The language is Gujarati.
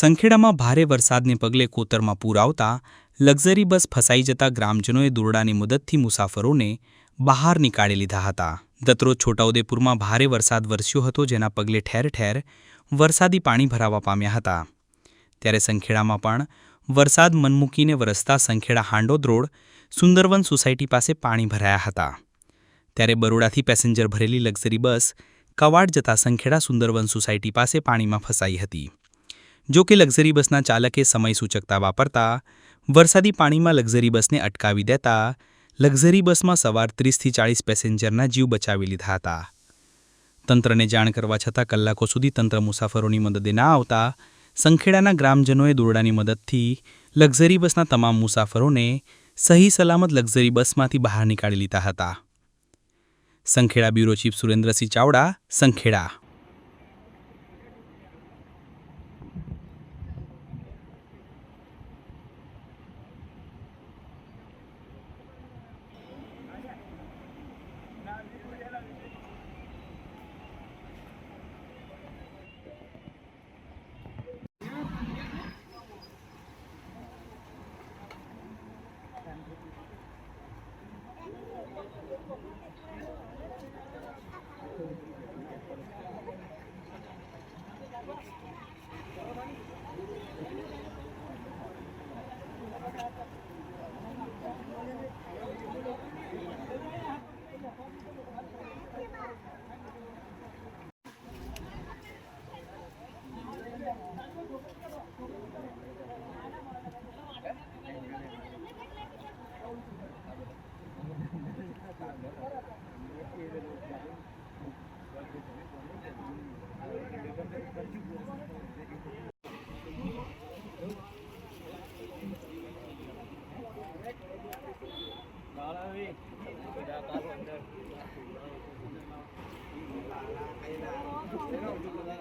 સંખેડામાં ભારે વરસાદને પગલે કોતરમાં પૂર આવતા લક્ઝરી બસ ફસાઈ જતા ગ્રામજનોએ દોરડાની મદદથી મુસાફરોને બહાર નીકાળી લીધા હતા. દત્રોજ છોટાઉદેપુરમાં ભારે વરસાદ વરસ્યો હતો, જેના પગલે ઠેર ઠેર વરસાદી પાણી ભરાવા પામ્યા હતા. ત્યારે સંખેડામાં પણ વરસાદ મનમૂકીને વરસતા સંખેડા હાંડોદ રોડ સુંદરવન સોસાયટી પાસે પાણી ભરાયા હતા. ત્યારે બરોડાથી પેસેન્જર ભરેલી લક્ઝરી બસ કવાડ જતા સંખેડા સુંદરવન સોસાયટી પાસે પાણીમાં ફસાઈ હતી. જો કે લક્ઝરી બસના ચાલકે સમય સૂચકતા વાપરતા, વરસાદી પાણીમાં લક્ઝરી બસને અટકાવી દેતા, લક્ઝરી બસમાં સવાર ત્રીસથી ચાળીસ પેસેન્જરના જીવ બચાવી લીધા હતા. તંત્રને જાણ કરવા છતાં કલાકો સુધી તંત્ર મુસાફરોની મદદે ના આવતા, સંખેડાના ગ્રામજનોએ દોરડાની મદદથી લક્ઝરી બસના તમામ મુસાફરોને સહી સલામત લક્ઝરી બસમાંથી બહાર નીકાળી લીધા હતા. Sankheda bureau chief Surendrasinh Chavda, Sankheda. เฮ้ยไม่ได้ก็อันเดอร์